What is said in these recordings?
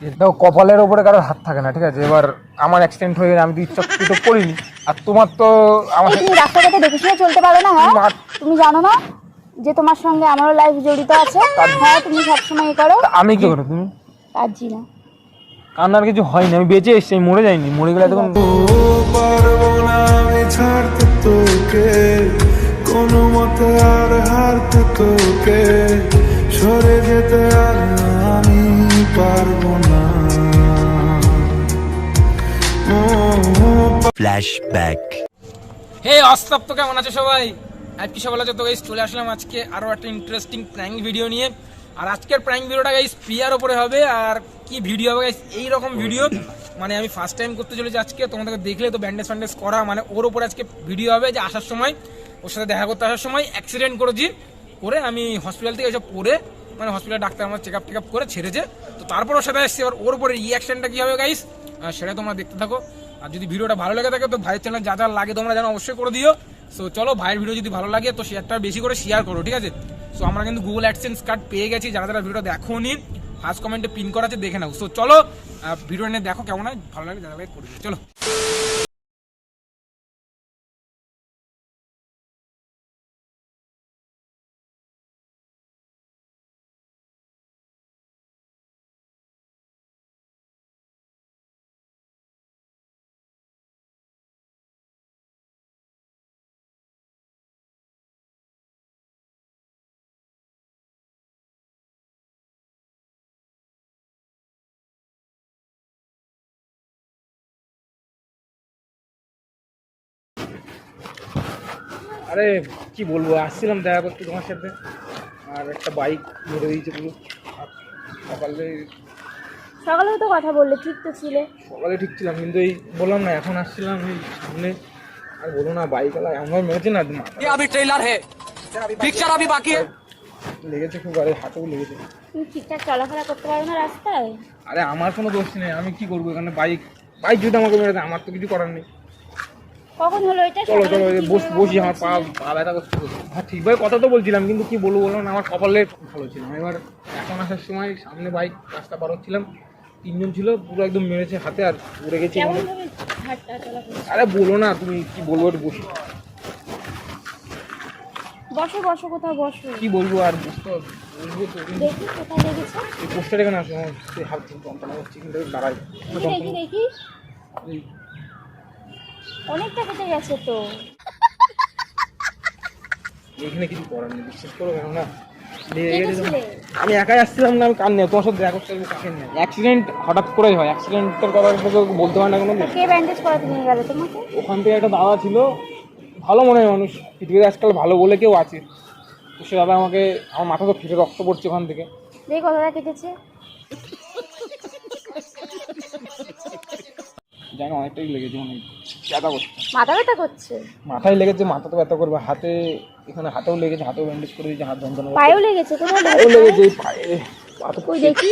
দেখো কপালের ওপরে কারোর হাত থাকে না ঠিক আছে? এবার আমার অ্যাক্সিডেন্ট হয়ে গেলে আমি তো ইচ্ছাকৃত করিনি আর তোমার তো আমার তুমি রাস্তাঘাটে দেখে শুনে চলতে পারো না হ্যাঁ? তুমি জানো না যে তোমার সঙ্গে আমারও লাইফ জড়িত আছে? হ্যাঁ তুমি সবসময় এ করো। আমি কি করো তুমি? কাজি না। কান্নার কিছু হয়নি আমি বেঁচে এসছি আমি মরে যাইনি মরে গেলে তখন পারব না আমি ছাড়তে তোকে কোনো মতে আর হারতে তোকে সরে যেতে আর Flashback. হে অস্তাব তো কেমন আছো সবাই? আজকে সকালে তো গাইস চলে আসলাম আজকে আরও একটা ইন্টারেস্টিং প্র্যাঙ্ক ভিডিও নিয়ে। আর আজকের প্র্যাঙ্ক ভিডিওটা গাইস প্রিয়ার উপরে হবে। আর কি ভিডিও হবে গাইস এই রকম ভিডিও মানে আমি ফার্স্ট টাইম করতে চলেছি আজকে। তোমাদেরকে দেখলে তো ব্যান্ডেজ ফ্যান্ডেজ করা। মানে ওর উপরে আজকে ভিডিও হবে যে আসার সময়, ওর সাথে দেখা করতে আসার সময় অ্যাক্সিডেন্ট করেছি। করে আমি হসপিটাল থেকে এসে পড়ে মানে হসপিটাল ডাক্তার আমার চেক আপ টেক আপ করে ছেড়েছে। তো তারপর ওর সাথে এসছে। এবার ওর উপরে রিয়াকশনটা কী হবে গাইস সেটা তোমরা দেখতে থাকো। আর যদি ভিডিওটা ভালো লাগে থাকে তো ভাইয়ের চ্যানেল যা যা লাগে তোমরা যেন অবশ্যই করে দিও। সো চলো ভাইয়ের ভিডিও যদি ভালো লাগে তো শেয়ারটা বেশি করে শেয়ার করো, ঠিক আছে? সো আমরা কিন্তু গুগল অ্যাডসেন্স কার্ড পেয়ে গেছি, যারা যারা ভিডিও দেখো নি ফার্স্ট কমেন্টে পিন করা আছে, দেখে নাও। সো চলো ভিডিও নিয়ে দেখো কেমন হয়, ভালো লাগে, যারা করে চলো। আরে কি বলবো আসছিলাম দেখা করতে তোমার সাথে আর একটা বাইক মেরে দিয়েছে পুরো আর সকালে সকালে তো কথা বললে ঠিক তো ছিলে সকালে ঠিক ছিলাম কিন্তু এই বললাম না এখন আসছিলাম এই সামনে আর বলো না বাইক আলা এমন মেরেছে না মাথা ये अभी ट्रेलर है पिक्चर अभी बाकी है লেগেছে খুব আরে হাতেও লেগেছে তুমি ঠিকঠাক চলাফেরা করতে পারো না রাস্তায় আরে আমার কোনো দোষ নেই আমি কি করবো এখানে বাইক বাইক যদি আমাকে মেরে দেয় আমার তো কিছু করার নেই কখন হলো এটা? চলো চলো বস বসি আমার পা পা ব্যথা করছে। হ্যাঁ ঠিকভাবে কথা তো বলছিলাম কিন্তু কি বলব বললাম না আমার কপালে ভালো ছিল এবার এখন আসার সময় সামনে বাইক রাস্তা পার হচ্ছিলাম তিনজন ছিল পুরো একদম মেরেছে হাতে আর উড়ে গেছে? আরে বলো না তুমি কি বলব একটু বসি। বসো বসো কোথাও বসো। কি বলব আর বুঝতে বলব তো। দেখি কোথায় লেগেছে। এই পোস্টার এখানে আসে আমার হাত যন্ত্রণা হচ্ছে কিন্তু দাঁড়াই। দেখি অনেকটা কেটে গেছে তো। এখানে কিছু করার নেই বিশ্বাস করো কেন না? আমি একাই আসছিলাম না আমি কান নেই তোমার সাথে দেখা করতে কাকে নেই অ্যাক্সিডেন্ট হঠাৎ করেই হয় অ্যাক্সিডেন্টের কথা বলতে হয় না কোনো কে ব্যান্ডেজ করাতে নিয়ে গেল তোমাকে? ওখান থেকে একটা দাদা ছিল ভালো মনে হয় মানুষ পৃথিবীতে আজকাল ভালো বলে কেউ আছে। তো সে দাদা আমাকে আমার মাথা তো ফিরে রক্ত পড়ছে ওখান থেকে। দেখি কতটা কেটেছে। জানো অনেকটাই লেগেছে অনেক ব্যথা করছে। মাথা ব্যথা করছে? মাথায় লেগেছে মাথা তো ব্যথা করবে। হাতে এখানে হাতেও লেগেছে হাতেও ব্যান্ডেজ করে দিয়েছে হাত যন্ত্রণা পায়েও লেগেছে কোথায় পায়েও লেগেছে পায়ে কই দেখি?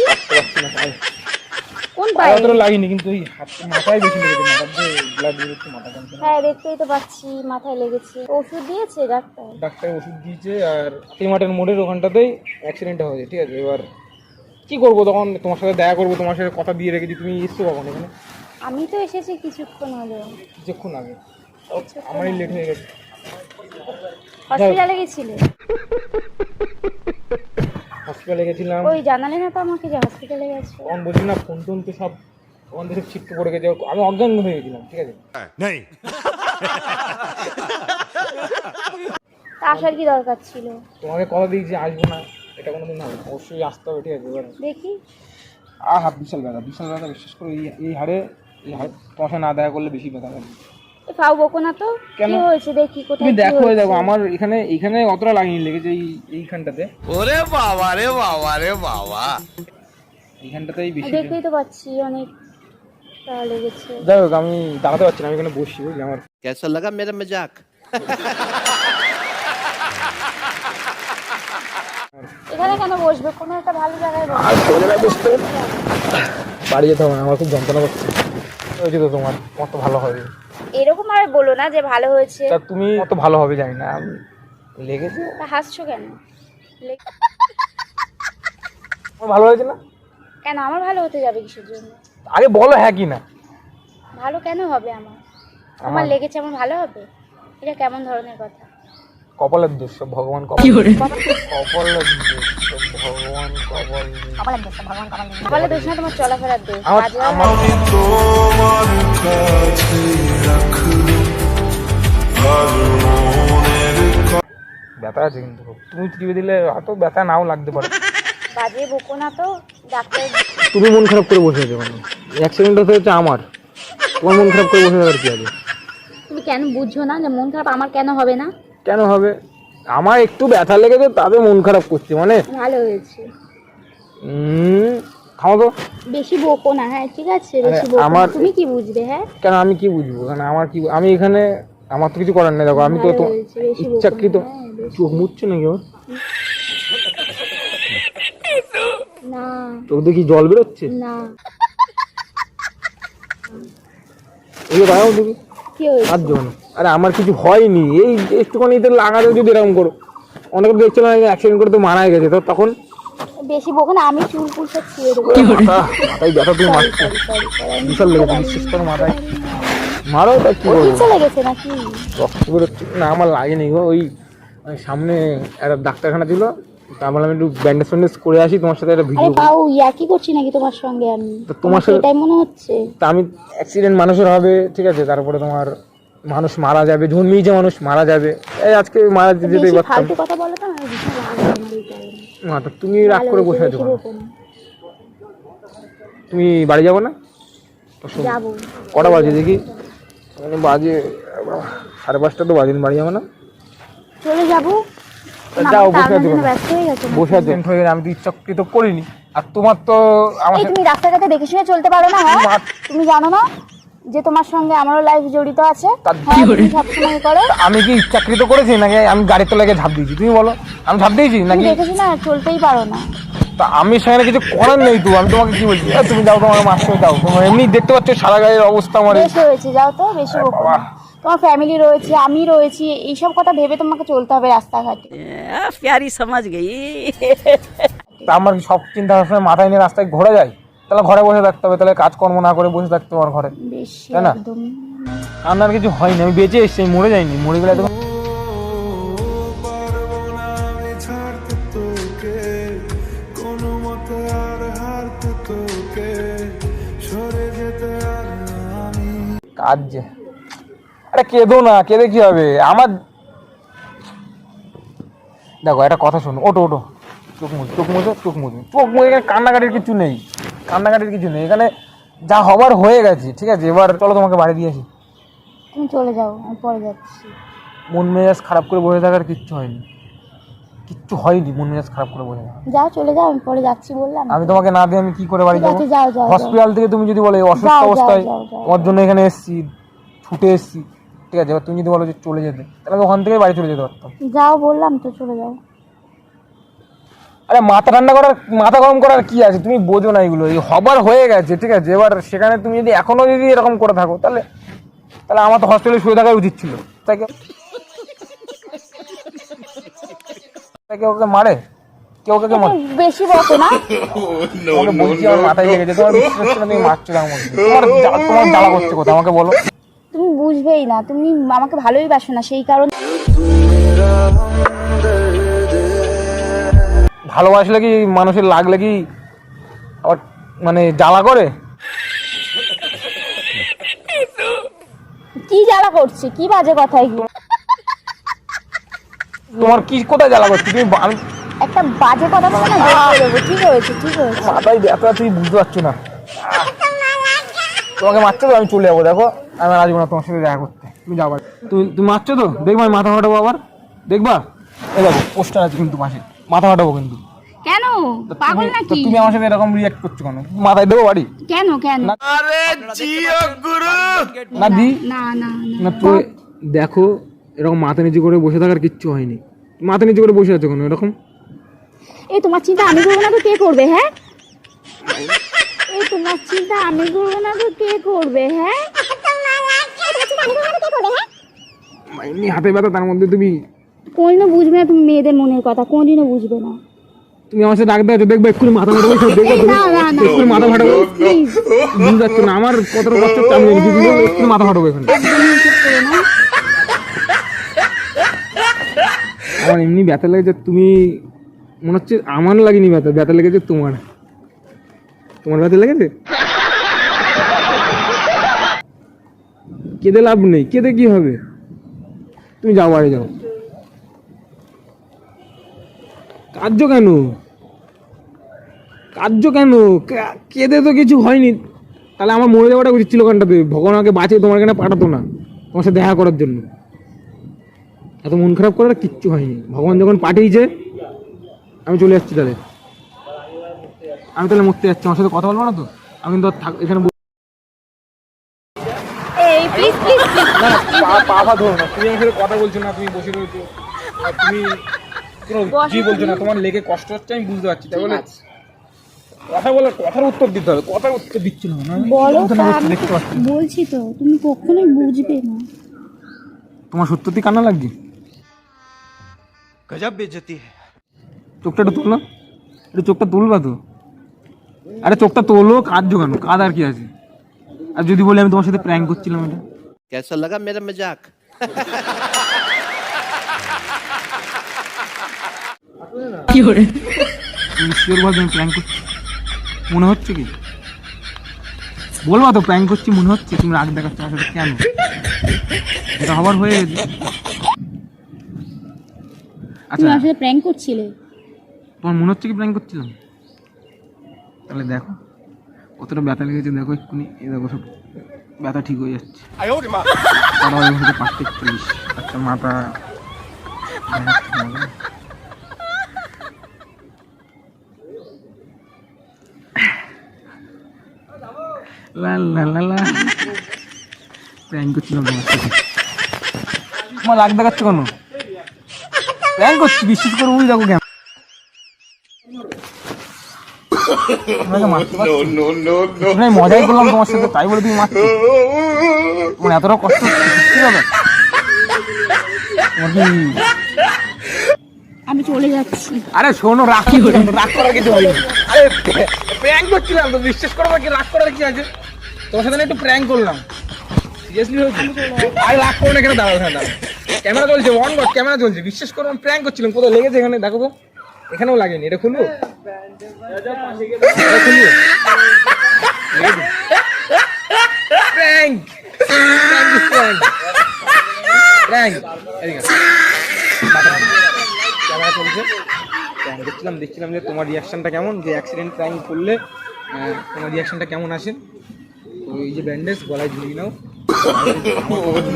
কোন পায়ে অতটা লাগেনি কিন্তু এই হাত মাথায় বেশি লেগেছে মাথার যে ব্লাড বেরোচ্ছে মাথা যন্ত্রণা হ্যাঁ দেখতেই তো পাচ্ছি মাথায় লেগেছে। ওষুধ দিয়েছে ডাক্তার? ডাক্তার ওষুধ দিয়েছে আর টিমাটের মোড়ের ওখানটাতেই অ্যাক্সিডেন্টটা হয়েছে ঠিক আছে? এবার কি করব তখন? তোমার সাথে দেখা করব তোমার সাথে কথা দিয়ে রেখেছি তুমি এসছো কখন এখানে? আমি তো এসেছি কিছুক্ষণ হলো কিছুক্ষণ আগে। আমারই লেট হয়ে গেছে। হসপিটালে গেছিলে? হসপিটালে গেছিলাম। ওই জানালে না তো আমাকে যে হসপিটালে গেছো? তখন বলছি না ফোন টোন তো সব ওখান থেকে ছিটকে পড়ে গেছে। আমি অজ্ঞান হয়ে গেছিলাম ঠিক আছে? তা আসার কি দরকার ছিল? তোমাকে কথা দিয়েছি আসব না। এটা কোনো দিন হবে না। অবশ্যই আসতে হবে ঠিক আছে দেখি। আহা বিশাল ব্যথা বিশাল ব্যথা বিশেষ করে এই হাড়ে পয়সা না দেখা করলে বেশি ব্যথা লাগে। ফাও বকো না তো হয়েছে দেখি তুমি দেখো দেখো আমার এখানে এখানে অতটা লাগেনি লেগেছে এই এইখানটাতে। ওরে বাবা রে বাবা রে বাবা। এইখানটাতেই বেশি দেখতেই তো পাচ্ছি অনেক আমি দাঁড়াতে পারছি না আমি এখানে আমার। লাগা এখানে কেন বসবে? কোনো একটা ভালো বাড়ি যেতে হবে আমার খুব যন্ত্রণা করছে। হয়েছে তো তোমার? কত ভালো হবে। এরকম আর বলো না যে ভালো হয়েছে। তা তুমি কত ভালো হবে জানি না। আমি লেগেছে? তা হাসছো কেন? আমার ভালো হয়েছে না? কেন? আমার ভালো হতে যাবে কিসের জন্য? আগে বলো হ্যাঁ কি না। ভালো কেন হবে আমার? আমার লেগেছে আমার ভালো হবে? এটা কেমন ধরনের কথা? কপালের দোষ সব ভগবান কপাল কপালের দোষ ভগবান কপাল বলে দোষ না তোমার চলাফেরার দোষ আমার কাজ ভালো আমার আমি তোমার কাছে রাখলাম ব্যথা আছে কিন্তু। তুমি দিলে হয়তো ব্যথা নাও লাগতে পারে। বাজে বকো না তো ডাক্তার তুমি মন খারাপ করে বসে আছো কেন? অ্যাক্সিডেন্ট হচ্ছে আমার। তোমার মন খারাপ করে বসে থাকার কি আছে? তুমি কেন বুঝছ না যে মন খারাপ আমার কেন হবে না? কেন হবে? আমার একটু ব্যথা লেগেছে তাতে মন খারাপ করছে মানে? ভালো হয়েছে। উম, থামো তো। বেশি বকো না হ্যাঁ ঠিক আছে বেশি বকো আমার- তুমি কি বুঝবে হ্যাঁ? কেন আমি কি বুঝব? কেন আমার কি আমি এখানে আমার তো কিছু করার নেই দেখো আমি তো তো ইচ্ছাকৃত। হ্যাঁ, চোখ মুচ্ছ নাকি ওর না। চোখ দেখি জল বেরোচ্ছে? না। এগুলো দাঁড়াও দেখি। কি হয়েছে? আর আমার কিছু হয়নি। এই একটুখানি তো লাগাতে যদি এরকম করো। অনেকে দেখছিলাম অ্যাক্সিডেন্ট করে তো মারা গেছে। তো তখন বেশি বকো না আমি চুল ফুল সব ছিঁড়ে দেবো। মাথা মাথায় ব্যথা তুমি মারছো। বিশাল লেগেছে বিশ্বাস করো মাথায় মারো তা কি করব? নাকি? রক্ত বেরোচ্ছে না আমার লাগেনি গো। ওই ওই সামনে একটা ডাক্তারখানা ছিল। তা বললাম একটু ব্যান্ডেজ ফ্যান্ডেজ করে আসি তোমার সাথে একটা আরে ভিডিও করছি নাকি তোমার সঙ্গে আমি? তোমার সাথে- এটাই মনে হচ্ছে? তা আমি অ্যাক্সিডেন্ট মানুষের হবে ঠিক আছে তারপরে তোমার মানুষ মারা যাবে জন্মিয়েছে মানুষ মারা যাবে। এই আজকে মারা যেতেই পারতাম। ফালতু কথা বলো তো আমার ভীষণ রাগ আমার এই কারণে। না তো তুমি রাগ করে বসে আছো কেন? তুমি বাড়ি যাব না? তো শোনো, যাব। কটা বাজে দেখি? মানে বাজে সাড়ে পাঁচটা তো বাজে বাড়ি যাব না? চলে যাব। যাও, বসে হয়ে? বসে হয়ে আমি তো ইচ্ছাকৃত করিনি। আর তোমার তো আমার তুমি রাস্তাঘাটে দেখে শুনে চলতে পারো না হ্যাঁ? তুমি জানো না যে তোমার সঙ্গে আমারও লাইফ জড়িত আছে। হ্যাঁ আমি কি ইচ্ছাকৃত করেছি নাকি আমি গাড়ির তলাকে ঝাঁপ দিয়েছি? তুমি বলো। আমি ঝাঁপ দিয়েছি নাকি? দেখেছ না চলতেই পারো না। তা আমি সেখানে কিছু করার নেই তো আমি তোমাকে কি বলছি? তুমি যাও তোমাকে মাস্টার দাও। তোমার এমনি দেখতে পাচ্ছ সারা গাড়ির অবস্থা আমার হয়েছে যাও তো বেশি। তোমার ফ্যামিলি রয়েছে আমি রয়েছি এইসব কথা ভেবে তোমাকে চলতে হবে রাস্তাঘাটে। প্যারি সমাজ গেই। আমার সব চিন্তা ভাবনা মাথায় নিয়ে রাস্তায় ঘোরা যায়। তাহলে ঘরে বসে থাকতে হবে তাহলে কাজকর্ম না করে বসে থাকতে আমার ঘরে। তাই না? আমার কিছু হয়নি আমি বেঁচে এসেছি মরে যাইনি মরে গেলে তো কাজ আরে কেঁদো না কেঁদে কি হবে? আমার দেখো একটা কথা শোনো ওটো ওটো চোখ মুছ চোখ মুছো চোখ মুছো। চোখ মুছে এখানে কান্নাকাটির কিছু নেই কান্নাকাটির কিছু নেই। এখানে যা হবার হয়ে গেছে ঠিক আছে? এবার চলো তোমাকে বাড়ি দিয়েছি তুমি চলে যাও আমি পরে যাচ্ছি। মন মেজাজ খারাপ করে বসে থাকার কিচ্ছু হয়নি। কিচ্ছু হয়নি মন মেজাজ খারাপ করে বসে থাকা যাও চলে যাও আমি পরে যাচ্ছি বললাম। আমি তোমাকে না দিয়ে আমি কি করে বাড়ি যাব? যাও, যাও, যাও। হসপিটাল থেকে তুমি যদি বলো অসুস্থ অবস্থায়। তোমার জন্য এখানে এসেছি ছুটে এসেছি। ঠিক আছে এবার তুমি যদি বলো যে চলে যেতে তাহলে আমি ওখান থেকে বাড়ি চলে যেতে পারতাম। যাও বললাম তো চলে যাও। আরে মাথা ঠান্ডা করার মাথা গরম করার কি আছে? তুমি বোঝো না এগুলো এই হবার হয়ে গেছে ঠিক আছে? এবার সেখানে তুমি যদি এখনও যদি এরকম করে থাকো তাহলে তাহলে আমার তো হসপিটালে শুয়ে থাকা উচিত ছিল। তাই কেউ তাই কেউ ওকে মারে? কেউ ওকে মারে বেশি বকো না? তোমাকে বলছি আমার মাথায় লেগেছে তোমার বিশ্বাস না তুমি মারছো মধ্যে তোমার তোমার জ্বালা করছে কোথাও আমাকে বলো। তুমি বুঝবেই না তুমি আমাকে ভালোই বাসো না সেই কারণে ভালোবাসলে কি মানুষের লাগলে কি আবার মানে জ্বালা করে? কি জ্বালা করছে? কি বাজে কথা এগুলো? তোমার কি কোথায় জ্বালা করছে? তুমি একটা বাজে কথা বলো না ঠিক হয়েছে ঠিক হয়েছে। মাথায় ব্যথা তুমি বুঝতে পারছ না। তোমাকে মারছো তো আমি চলে যাব দেখো। আমি আর আসব না তোমার সাথে দেখা করতে। তুমি যাও তুমি তুমি মারছো তো? দেখবা আমি মাথা ফাটাবো আবার। দেখবা? এই দেখো পোস্টার আছে কিন্তু পাশে। মাথা ফাটাবো কিন্তু। কেন? পাগল নাকি তুমি আমার সাথে এরকম রিয়াক্ট করছ কেন? মাথায় দেবো বাড়ি? কেন কেন? না। দি। না না না। না দেখো এরকম মাথা নিচু করে বসে থাকার কিচ্ছু হয়নি। মাথা নিচু করে বসে আছো কেন এরকম? এই তোমার চিন্তা আমি করব না তো? কে করবে হ্যাঁ? এই তোমার চিন্তা আমি করব না তো? কে করবে হ্যাঁ? এমনি হাতে ব্যথা তার মধ্যে তুমি কোনদিনও বুঝবে না তুমি মেয়েদের মনের কথা কোনদিনও বুঝবে না। তুমি আমার সাথে রাগ দেওয়া দেখবে এক্ষুনি মাথা ফাটাবো সব দেখবে এক্ষুনি মাথা ফাটাবো বুঝতে পারছ না আমার কতটা কষ্ট আমি এক্ষুনি মাথা ফাটাবো এখানে। চুপ আমার এমনি ব্যথা লেগেছে তুমি মনে হচ্ছে আমার লাগেনি ব্যথা ব্যথা লেগেছে তোমার। তোমার ব্যথা লেগেছে? কেঁদে লাভ নেই। কেঁদে কি হবে? তুমি যাও, বাড়ি যাও। কার্য কেন? কার্য কেন? কেঁদে তো কিছু হয়নি। তাহলে আমার মরে যাওয়াটা উচিত ছিল কানটাতে ভগবান আমাকে বাঁচিয়ে তোমার এখানে পাঠাতো না? তোমার সাথে দেখা করার জন্য। এত মন খারাপ করার কিচ্ছু হয়নি। ভগবান যখন পাঠিয়েছে, আমি চলে যাচ্ছি তাহলে। আমি তাহলে মরতে যাচ্ছি। আমার সাথে কথা বলব না তো? আমি থাক- এখানে প্লিজ প্লিজ পা পা ধরো না। তুমি আমার কথা বলছো না তুমি বসে রয়েছো। আর তুমি কোনো কি বলছো না তোমার লেগে কষ্ট হচ্ছে আমি বুঝতে পারছি। তাই বলে কথা বলে কথার উত্তর দিতে হবে। কথার উত্তর দিচ্ছ না বলো বলছি তো তুমি কখনোই বুঝবে না। তোমার সত্যি কান্না লাগবে গজব বেজতি চোখটা একটু তুলো একটু চোখটা তুলবা তো। আরে চোখটা তোলো কাজ জোগানো কাদ আর কি আছে? আর যদি বলি আমি তোমার সাথে প্র্যাঙ্ক করছিলাম এটা। কেসা লাগা মেরা মজাক কি করে শিওর ভাবে আমি প্র্যাঙ্ক করছি। মনে হচ্ছে কি? বলবা তো প্র্যাঙ্ক করছি মনে হচ্ছে? তুমি রাগ দেখাচ্ছ আসলে কেন? এটা হবার হয়ে গেছে। আচ্ছা। তুমি আসলে প্র্যাঙ্ক করছিলে? তোমার মনে হচ্ছে কি প্র্যাঙ্ক করছিলাম? তাহলে দেখো। কতটা ব্যথা লেগেছে দেখো এক্ষুনি এই দেখো সব ব্যথা ঠিক হয়ে যাচ্ছে। পাঁচটা একচল্লিশ মাথা। লা লা লা লা। প্র্যাঙ্ক করছিলাম তোমার সাথে। তোমার রাগ দেখাচ্ছ কেন? প্র্যাঙ্ক করছি বিশ্বাস করে উনি দেখো কেন মজাই করলাম তোমার সাথে তাই বলে তুমি মারছো? তোমার এতটা কষ্ট কি- আমি চলে যাচ্ছি। আরে শোনো রাগ কি হলো রাগ করার কিছু হয়নি আরে প্র্যাঙ্ক করছিলাম তো বিশ্বাস করো কি রাগ করার কি আছে? তোমার সাথে একটু প্র্যাঙ্ক করলাম। সিরিয়াসলি হয়েছে? আরে রাগ করো না এখানে দাঁড়াও এখানে দাঁড়াও। ক্যামেরা চলছে অন ক্যামেরা চলছে। বিশ্বাস করো আমি প্র্যাঙ্ক করছিলাম কোথাও লেগেছে এখানে? দেখো তো। এখানেও লাগেনি এটা খুলবো? প্র্যাঙ্ক প্র্যাঙ্ক প্র্যাঙ্ক ক্যামেরা চলছে প্র্যাঙ্ক দেখছিলাম দেখছিলাম যে তোমার রিয়াকশনটা কেমন যে অ্যাক্সিডেন্ট প্র্যাঙ্ক করলে তোমার রিয়াকশনটা কেমন আসে? তো এই যে ব্যান্ডেজ গলায় ঝুলিয়ে নাও।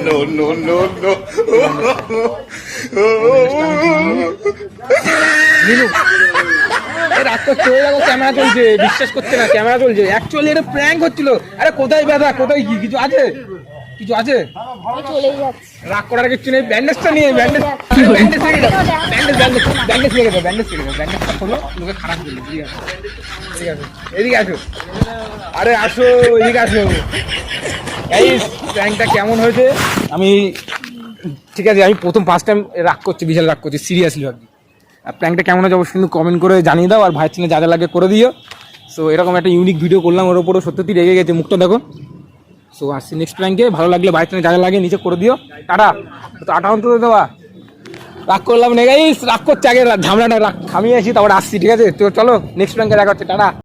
No, no, no, no. রাগ করছে ওই দেখো ক্যামেরা চলছে বিশ্বাস করছে না ক্যামেরা চলছে অ্যাকচুয়ালি এটা প্র্যাঙ্ক হচ্ছিল। আরে কোথায় ব্যথা কোথায় কি কিছু আছে? কিছু আছে? রাগ করার কিছু নেই ব্যান্ডেজটা নিয়ে ব্যান্ডেজ ব্যান্ডেজ দাও। ব্যান্ডেজ ব্যান্ডেজ ব্যান্ডেজ রেখে দাও ব্যান্ডেজ রেখে দাও। ব্যান্ডেজটা খোলো লোকে খারাপ করবে ঠিক আছে? ঠিক আছে। এদিকে আসো। আরে আসো এদিকে আসো। এই প্র্যাঙ্কটা কেমন হয়েছে? আমি ঠিক আছে আমি প্রথম ফার্স্ট টাইম রাগ করছি বিশাল রাগ করছি সিরিয়াসলি ভাবছি। প্র্যাঙ্কটা কেমন হয়েছে অবশ্যই কিন্তু কমেন্ট করে জানিয়ে দাও, আর ভাইয়ের চিনে যা যা লাগে করে দিও। সো এরকম একটা ইউনিক ভিডিও করলাম, ওর ওপরও সত্যি রেগে গেছে মুখটা, দেখো। সো আসছি নেক্সট প্র্যাঙ্কে ভালো লাগলে ভাইয়ের চিনে যা যা লাগে নিচে করে দিও। টাটা। তো আটা অন্তত দেওয়া। রাগ করলাম নেগাইস রাগ করছে আগে ঝামেলাটা রাগ থামিয়ে আসি তারপর আসছি, ঠিক আছে? তো চলো নেক্সট প্র্যাঙ্কে দেখা হচ্ছে, টাটা।